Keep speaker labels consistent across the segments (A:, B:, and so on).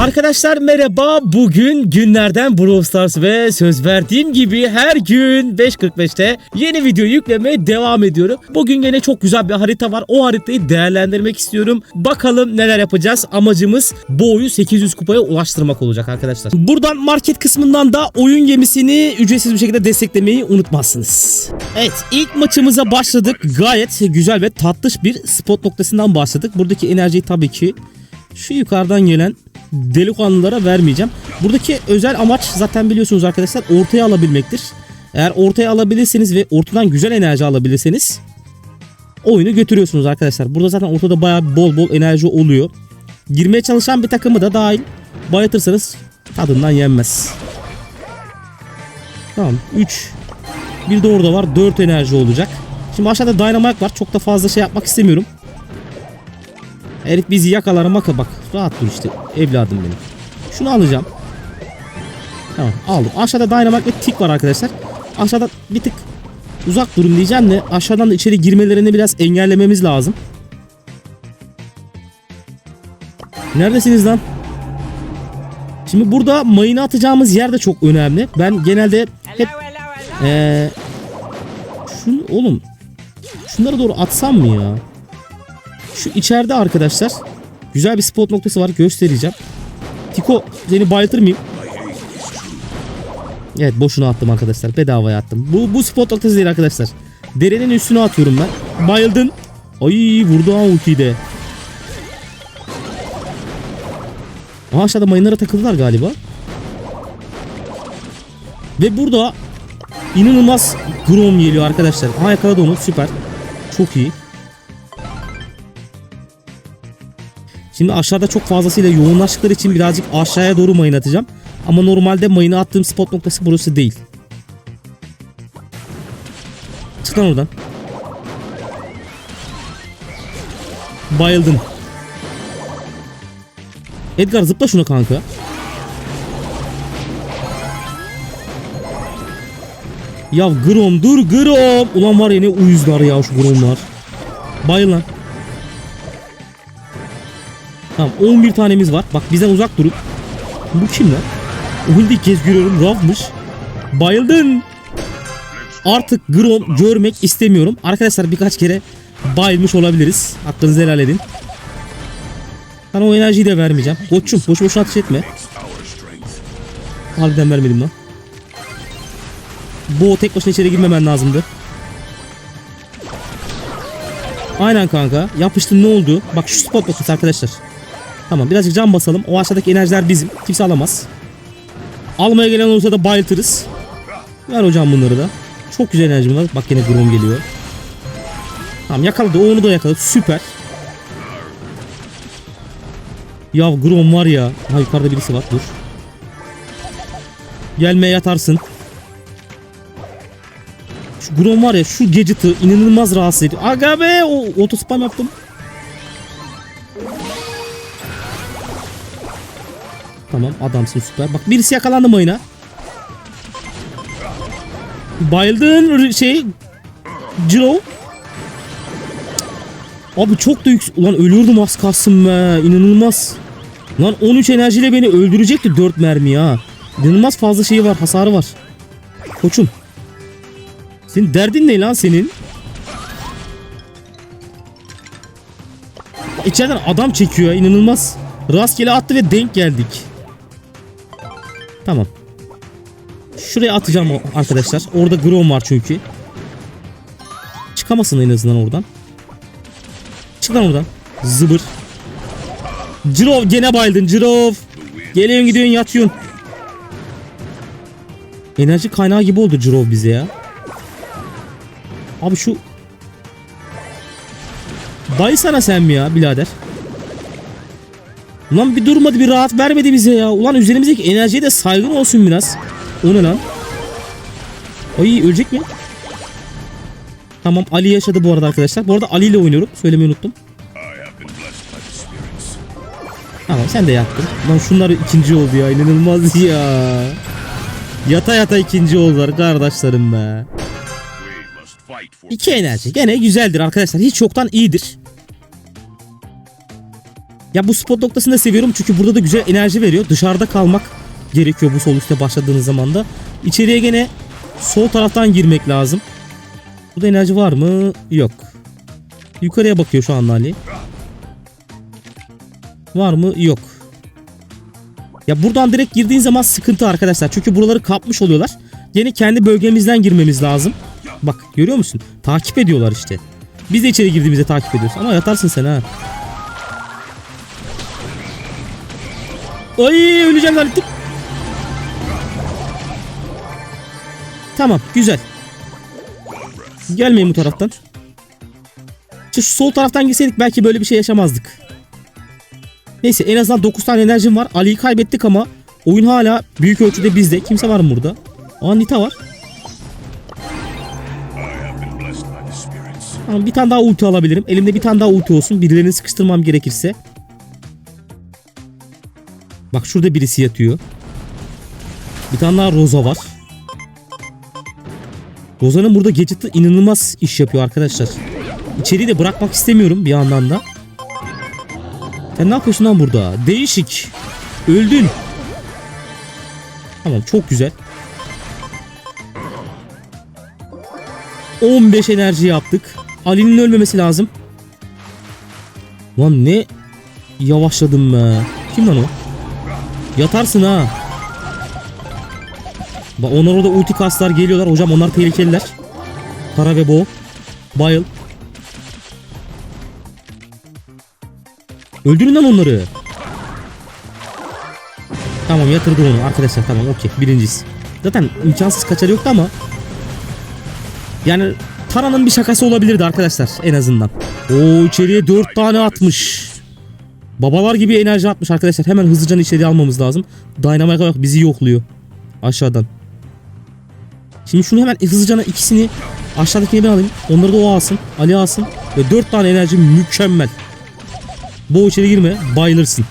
A: Arkadaşlar merhaba. Bugün günlerden Brawl Stars ve söz verdiğim gibi her gün 5.45'te yeni video yüklemeye devam ediyorum. Bugün yine çok güzel bir harita var. O haritayı değerlendirmek istiyorum. Bakalım neler yapacağız. Amacımız bu oyu 800 kupaya ulaştırmak olacak arkadaşlar. Buradan market kısmından da oyun gemisini ücretsiz bir şekilde desteklemeyi unutmazsınız. Evet ilk maçımıza başladık. Gayet güzel ve tatlış bir spot noktasından başladık. Buradaki enerjiyi tabii ki şu yukarıdan gelen delikanlılara vermeyeceğim. Buradaki özel amaç zaten biliyorsunuz arkadaşlar ortaya alabilmektir. Eğer ortaya alabilirseniz ve ortadan güzel enerji alabilirseniz oyunu götürüyorsunuz arkadaşlar. Burada zaten ortada bayağı bol bol enerji oluyor. Girmeye çalışan bir takımı da dahil bayatırsanız tadından yenmez. Tamam 3 bir de orada var 4 enerji olacak. Şimdi aşağıda Dynamite var. Çok da fazla şey yapmak istemiyorum. Herif bizi yakalar maka bak. Rahat dur işte evladım benim. Şunu alacağım. Tamam aldım. Aşağıda Dynamite ve Tick var arkadaşlar. Aşağıda bir tık uzak durun diyeceğim de aşağıdan da içeri girmelerini biraz engellememiz lazım. Neredesiniz lan? Şimdi burada mayını atacağımız yer de çok önemli. Ben genelde hep ee, şunu oğlum şunlara doğru atsam mı ya? Şu içeride arkadaşlar güzel bir spot noktası var göstereceğim. Tiko seni bayıltır mıyım? Evet boşuna attım arkadaşlar bedavaya attım. Bu, bu spot noktası değil arkadaşlar. Derenin üstüne atıyorum ben. Bayıldın. Ay vurdu ha ultiyi de. Aha aşağıda mayınlara takıldılar galiba. Ve burada inanılmaz Grom geliyor arkadaşlar. Aha yakaladı onu süper. Çok iyi. Şimdi aşağıda çok fazlasıyla yoğunlaştıkları için birazcık aşağıya doğru mayın atacağım. Ama normalde mayını attığım spot noktası burası değil. Çık lan oradan. Bayıldın. Edgar zıpla şuna kanka. Ya Grom dur Grom. Ulan var ya ne uyuzlar ya şu Gromlar. Bayıl lan. Tamam 11 tanemiz var. Bak bizden uzak durun. Bu kim lan? Onu ilk kez görüyorum. Rafmış. Bayıldın. Artık Grom görmek istemiyorum. Arkadaşlar birkaç kere bayılmış olabiliriz. Hakkınızı helal edin. Sana o enerjiyi de vermeyeceğim. Koçum boş boşuna ateş etme. Harbiden vermedim lan. Bu tek başına içeri girmemen lazımdı. Aynen kanka. Yapıştın ne oldu? Bak şu spot noktası arkadaşlar. Tamam birazcık can basalım. O aşağıdaki enerjiler bizim. Kimse alamaz. Almaya gelen olursa da bayıltırız. Ver hocam bunları da. Çok güzel enerjim var. Bak yine Grom geliyor. Tamam yakaladı. Onu da yakaladı. Süper. Ya Grom var ya. Ha yukarıda birisi var. Dur. Gelmeye yatarsın. Şu Grom var ya şu gadget'ı inanılmaz rahatsız ediyor. Aga be o auto spam yaptım. Tamam adamsın süper. Bak birisi yakalandı mayına. Bayıldın şey Ciro. Abi çok da yüksek. Ulan ölürdüm az kalsın be. İnanılmaz. Lan 13 enerjiyle beni öldürecekti 4 mermi ya. İnanılmaz fazla şeyi var hasarı var. Koçum. Senin derdin ne lan senin? İçeriden adam çekiyor inanılmaz. Rastgele attı ve denk geldik. Tamam. Şuraya atacağım arkadaşlar. Orada Grom var çünkü. Çıkamasın en azından oradan. Çık lan oradan. Zıbır. Cirov gene bayıldın Cirov. Geliyorsun gidiyorsun yatıyorsun. Enerji kaynağı gibi oldu Cirov bize ya. Abi şu Bay sana sen mi ya birader? Ulan bir durmadı bir rahat vermedi bize ya. Ulan üzerimizdeki enerjiye de saygın olsun biraz. O ne lan? Ay ölecek mi? Tamam Ali yaşadı bu arada arkadaşlar. Bu arada Ali ile oynuyorum. Söylemeyi unuttum. Tamam sen de yattın. Lan şunlar ikinci oldu ya. inanılmaz ya. Yata yata ikinci oldular kardeşlerim be. İki enerji. Gene güzeldir arkadaşlar. Hiç yoktan iyidir. Ya bu spot noktasını da seviyorum çünkü burada da güzel enerji veriyor. Dışarıda kalmak gerekiyor bu sol üstte başladığınız zaman da. İçeriye gene sol taraftan girmek lazım. Burada enerji var mı? Yok. Yukarıya bakıyor şu an Ali. Var mı? Yok. Ya buradan direkt girdiğin zaman sıkıntı arkadaşlar. Çünkü buraları kapmış oluyorlar. Yine kendi bölgemizden girmemiz lazım. Bak görüyor musun? Takip ediyorlar işte. Biz de içeri girdiğimizde takip ediyoruz. Ama yatarsın sen ha. Ay öleceğim zannettim. Tamam güzel. Gelmeyin bu taraftan. Şu sol taraftan girseydik belki böyle bir şey yaşamazdık. Neyse en azından 9 tane enerjim var. Ali'yi kaybettik ama oyun hala büyük ölçüde bizde. Kimse var mı burada? Aa Nita var. Tamam, bir tane daha ulti alabilirim. Elimde bir tane daha ulti olsun. Birilerini sıkıştırmam gerekirse. Bak şurada birisi yatıyor. Bir tane daha Rosa var. Rosa'nın burada gadget'ı inanılmaz iş yapıyor arkadaşlar. İçeriği de bırakmak istemiyorum bir yandan da. Sen ne yapıyorsun lan burada? Değişik. Öldün. Tamam çok güzel. 15 enerji yaptık. Ali'nin ölmemesi lazım. Lan ne yavaşladım be. Kim lan o? Yatarsın ha. Bak onlar orada ulti kaslar geliyorlar. Hocam onlar tehlikeliler. Kara ve Bo. Bayıl. Öldürün lan onları. Tamam yatırdı onu arkadaşlar tamam okey birincisi. Zaten imkansız kaçarı yoktu ama. Yani Tara'nın bir şakası olabilirdi arkadaşlar en azından. Oo içeriye 4 tane atmış. Babalar gibi enerji atmış arkadaşlar. Hemen hızlıca içeriye almamız lazım. Dynamite bak bizi yokluyor. Aşağıdan. Şimdi şunu hemen hızlıca ikisini aşağıdakini ben alayım. Onları da o alsın. Ali alsın. Ve 4 tane enerji mükemmel. Bu içeri girme. Bayılırsın.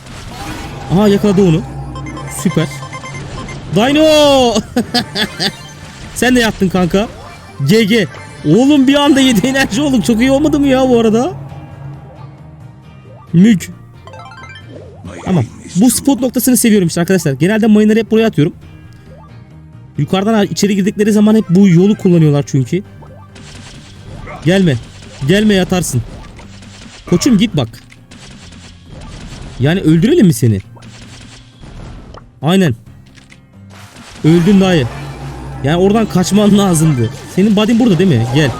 A: Aha yakaladı onu. Süper. Dino! Sen de yattın kanka. GG. Oğlum bir anda 7 enerji olduk. Çok iyi olmadı mı ya bu arada? Mük. Tamam. Bu spot noktasını seviyorum işte arkadaşlar. Genelde mayınları hep buraya atıyorum. Yukarıdan içeri girdikleri zaman hep bu yolu kullanıyorlar çünkü. Gelme. Gelme yatarsın. Koçum git bak. Yani öldürelim mi seni? Aynen. Öldün dayı. Yani oradan kaçman lazımdı. Senin bodin burada değil mi? Gel.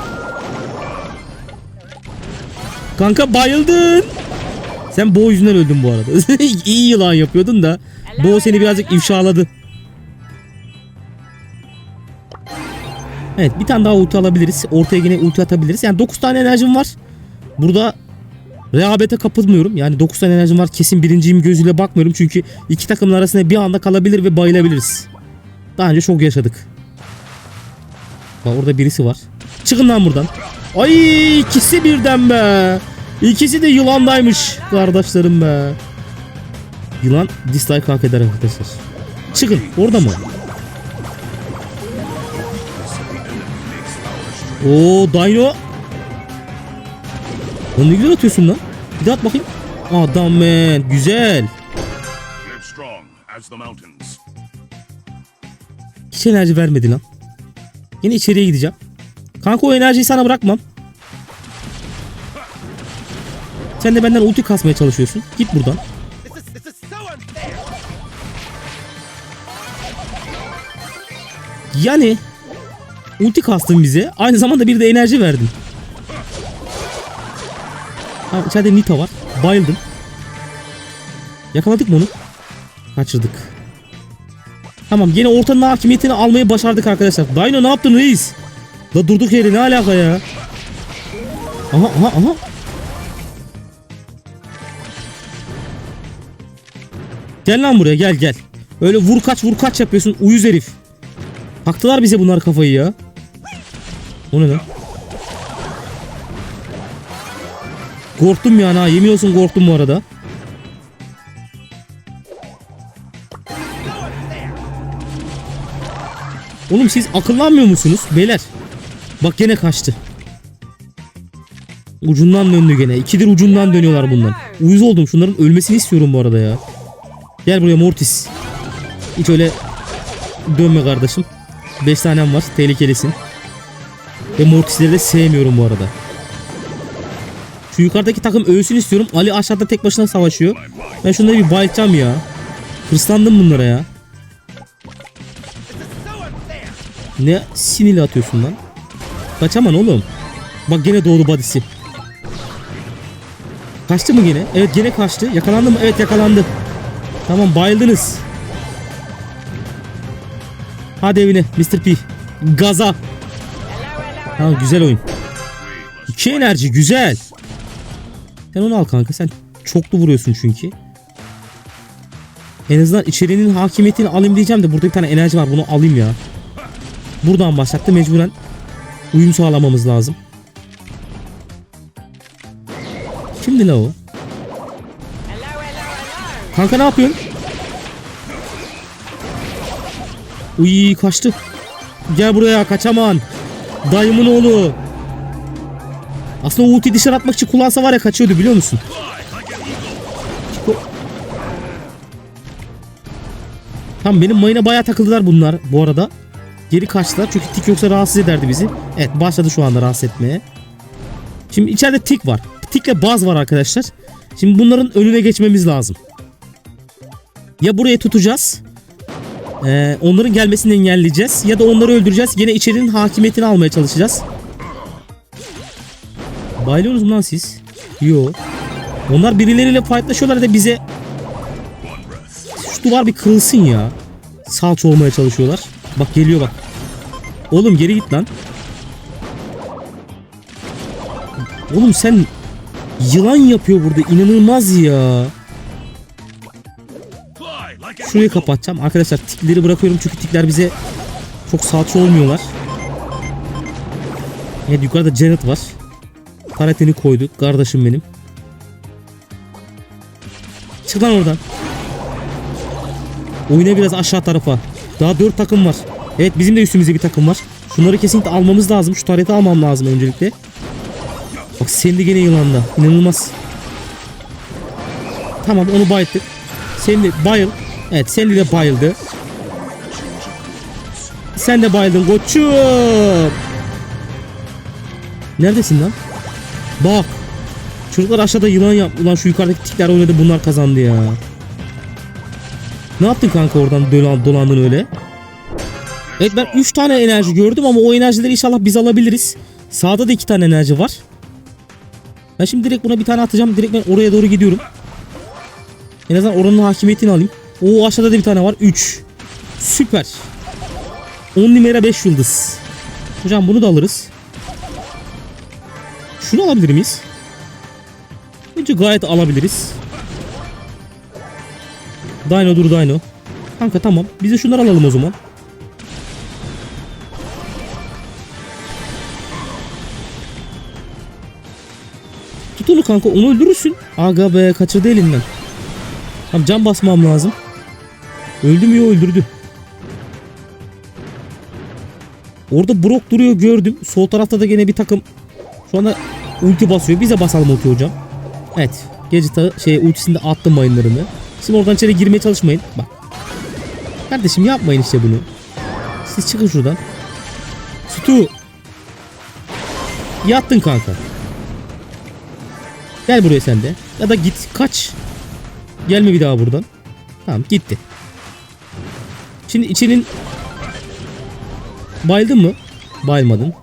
A: Kanka bayıldın. Sen Bo yüzünden öldün bu arada. İyi yılan yapıyordun da Bo seni birazcık ifşaladı. Evet bir tane daha ulti alabiliriz. Ortaya yine ulti atabiliriz. Yani 9 tane enerjim var. Burada rehavete kapılmıyorum. Yani 9 tane enerjim var. Kesin birinciyim gözüyle bakmıyorum. Çünkü iki takımın arasında bir anda kalabilir ve bayılabiliriz. Daha önce çok yaşadık. Bak orada birisi var. Çıkın lan buradan. Ay ikisi birden be. İkisi de yılandaymış kardeşlerim be. Yılan dislike hak eder arkadaşlar. Çıkın orada mı? Oo Dino. Lan ne güzel atıyorsun lan. Bir daha at bakayım. Adam man. Güzel. Hiç enerji vermedi lan. Yine içeriye gideceğim. Kanka o enerjiyi sana bırakmam. Sen de benden ulti kasmaya çalışıyorsun. Git buradan. Yani ulti kastın bize. Aynı zamanda bir de enerji verdin. Ha, içeride Nita var. Bayıldım. Yakaladık mı onu? Kaçırdık. Tamam yine ortanın hakimiyetini almayı başardık arkadaşlar. Dino ne yaptın reis? La durduk yere ne alaka ya? Aha aha aha. Gel lan buraya gel gel. Öyle vur kaç vur kaç yapıyorsun uyuz herif. Taktılar bize bunlar kafayı ya. O ne lan? Korktum yani ha yemin olsun korktum bu arada. Oğlum siz akıllanmıyor musunuz beyler? Bak gene kaçtı. Ucundan döndü gene. İkidir ucundan dönüyorlar bunlar. Uyuz oldum. Şunların ölmesini istiyorum bu arada ya. Gel buraya Mortis. Hiç öyle dönme kardeşim. 5 tanem var. Tehlikelisin. Ve Mortis'leri de sevmiyorum bu arada. Şu yukarıdaki takım ölsün istiyorum. Ali aşağıda tek başına savaşıyor. Ben şunları bir bayılacağım ya. Hırslandım bunlara ya. Ne sinirli atıyorsun lan? Kaçaman oğlum. Bak gene doğdu badisi. Kaçtı mı gene? Evet gene kaçtı. Yakalandı mı? Evet yakalandı. Tamam bayıldınız. Hadi evine Mr. P. Gaza. Tamam güzel oyun. İki enerji güzel. Sen onu al kanka sen çoklu vuruyorsun çünkü. En azından içerinin hakimiyetini alayım diyeceğim de burada bir tane enerji var bunu alayım ya. Buradan başlattı mecburen uyum sağlamamız lazım. Kimdi la o? Kanka ne yapıyorsun? Uy kaçtı. Gel buraya kaçaman. Dayımın oğlu. Aslında o ultiyi dışarı atmak için kullansa var ya kaçıyordu biliyor musun? Çiko- Tamam benim mayına bayağı takıldılar bunlar bu arada. Geri kaçtılar çünkü tik yoksa rahatsız ederdi bizi. Evet başladı şu anda rahatsız etmeye. Şimdi içeride tik var. Tikle baz var arkadaşlar. Şimdi bunların önüne geçmemiz lazım. Ya burayı tutacağız. Ee, onların gelmesini engelleyeceğiz. Ya da onları öldüreceğiz. Yine içerinin hakimiyetini almaya çalışacağız. Bayılıyorsunuz mu lan siz? Yo. Onlar birileriyle fightlaşıyorlar da bize şu duvar bir kırılsın ya. Salça olmaya çalışıyorlar. Bak geliyor bak. Oğlum geri git lan. Oğlum sen yılan yapıyor burada. inanılmaz ya. Şurayı kapatacağım. Arkadaşlar tikleri bırakıyorum çünkü tikler bize çok salça olmuyorlar. Evet yukarıda Janet var. Paratini koyduk. Kardeşim benim. Çık lan oradan. Oyna biraz aşağı tarafa. Daha 4 takım var. Evet bizim de üstümüzde bir takım var. Şunları kesinlikle almamız lazım. Şu tarihte almam lazım öncelikle. Bak Sandy gene yılanda. İnanılmaz. Tamam onu bayılttık. Sandy bayıl. Evet Sandy de bayıldı. Sen de bayıldın koçum. Neredesin lan? Bak. Çocuklar aşağıda yılan yap. Ulan şu yukarıdaki tikler oynadı bunlar kazandı ya. Ne yaptın kanka oradan dolan, dolandın öyle? Evet ben 3 tane enerji gördüm ama o enerjileri inşallah biz alabiliriz. Sağda da 2 tane enerji var. Ben şimdi direkt buna bir tane atacağım. Direkt ben oraya doğru gidiyorum. En azından oranın hakimiyetini alayım. Oo aşağıda da bir tane var. 3. Süper. 10 numara 5 yıldız. Hocam bunu da alırız. Şunu alabilir miyiz? Bence gayet alabiliriz. Dino dur Dino. Kanka tamam. Biz de şunları alalım o zaman. Tut onu kanka onu öldürürsün. Aga be kaçırdı elinden. Tamam can basmam lazım. Öldü mü yo öldürdü. Orada Brock duruyor gördüm. Sol tarafta da gene bir takım şu anda ulti basıyor. Bize basalım ulti hocam. Evet. Gecita şey ultisinde attım mayınlarını. Şimdi oradan içeri girmeye çalışmayın. Bak. Kardeşim yapmayın işte bunu. Siz çıkın şuradan. Stu. Yattın kanka. Gel buraya sen de. Ya da git kaç. Gelme bir daha buradan. Tamam gitti. Şimdi içinin Bayıldın mı? Bayılmadın.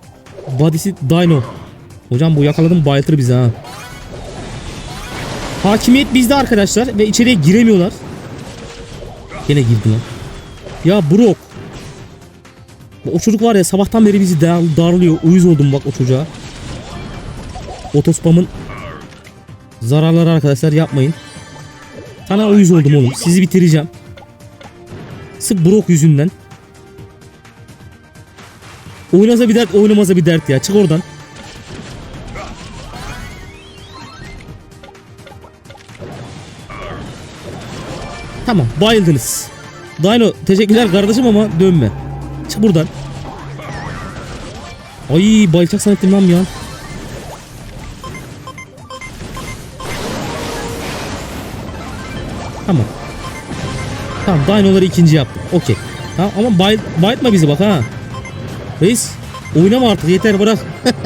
A: Body'si Dino. Hocam bu yakaladım bayıltır bizi ha. Hakimiyet bizde arkadaşlar ve içeriye giremiyorlar. Gene girdi lan. Ya Brock. O çocuk var ya sabahtan beri bizi dar darlıyor. Uyuz oldum bak o çocuğa. Otospam'ın zararları arkadaşlar yapmayın. Sana uyuz oldum oğlum. Sizi bitireceğim. Sık Brock yüzünden. Oynasa bir dert, oynamasa bir dert ya. Çık oradan. Tamam, bayıldınız. Dino, teşekkürler kardeşim ama dönme. Çık buradan. Ay bayılacak sanettim lan ya. Tamam. Tamam dinoları ikinci yaptık. Okey. Tamam ama bay, bayıltma bizi bak ha. Reis oynama artık yeter bırak.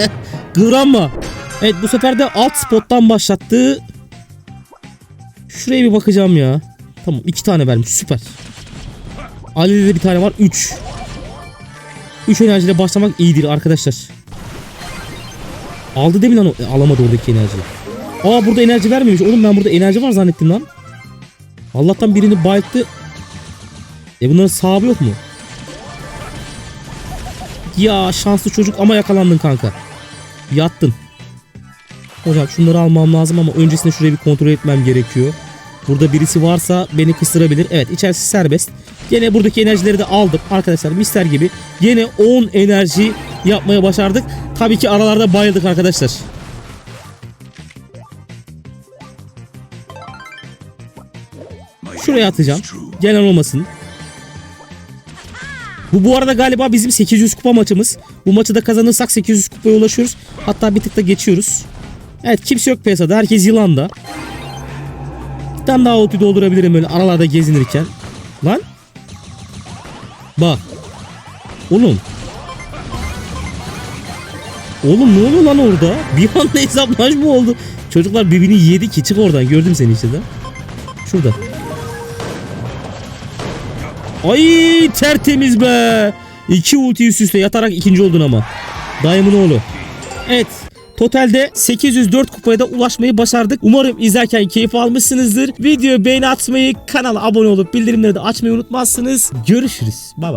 A: Kıvranma. Evet bu sefer de alt spottan başlattı. Şuraya bir bakacağım ya. Tamam iki tane vermiş süper. Ali'de de bir tane var 3. 3 enerjiyle başlamak iyidir arkadaşlar. Aldı mi lan o? E, alamadı oradaki enerjiyi. Aa burada enerji vermemiş. Oğlum ben burada enerji var zannettim lan. Allah'tan birini bayılttı. E bunların sahibi yok mu? Ya şanslı çocuk ama yakalandın kanka. Yattın. Hocam şunları almam lazım ama öncesinde şurayı bir kontrol etmem gerekiyor. Burada birisi varsa beni kıstırabilir. Evet içerisi serbest. Gene buradaki enerjileri de aldım arkadaşlar mister gibi. Gene 10 enerji yapmaya başardık. Tabii ki aralarda bayıldık arkadaşlar. Şuraya atacağım. Gelen olmasın. Bu bu arada galiba bizim 800 kupa maçımız. Bu maçı da kazanırsak 800 kupaya ulaşıyoruz. Hatta bir tık da geçiyoruz. Evet kimse yok piyasada. Herkes yılanda. Bir tane daha ulti doldurabilirim böyle aralarda gezinirken. Lan. Bak. Oğlum. Oğlum ne oluyor lan orada? Bir anda hesaplaş mı oldu? Çocuklar birbirini yedi ki çık oradan gördüm seni işte de. Şurada. Ay tertemiz be. İki ulti üst üste yatarak ikinci oldun ama. Dayımın oğlu. Evet. Totalde 804 kupaya da ulaşmayı başardık. Umarım izlerken keyif almışsınızdır. Videoya beğeni atmayı, kanala abone olup bildirimleri de açmayı unutmazsınız. Görüşürüz. Bay bay.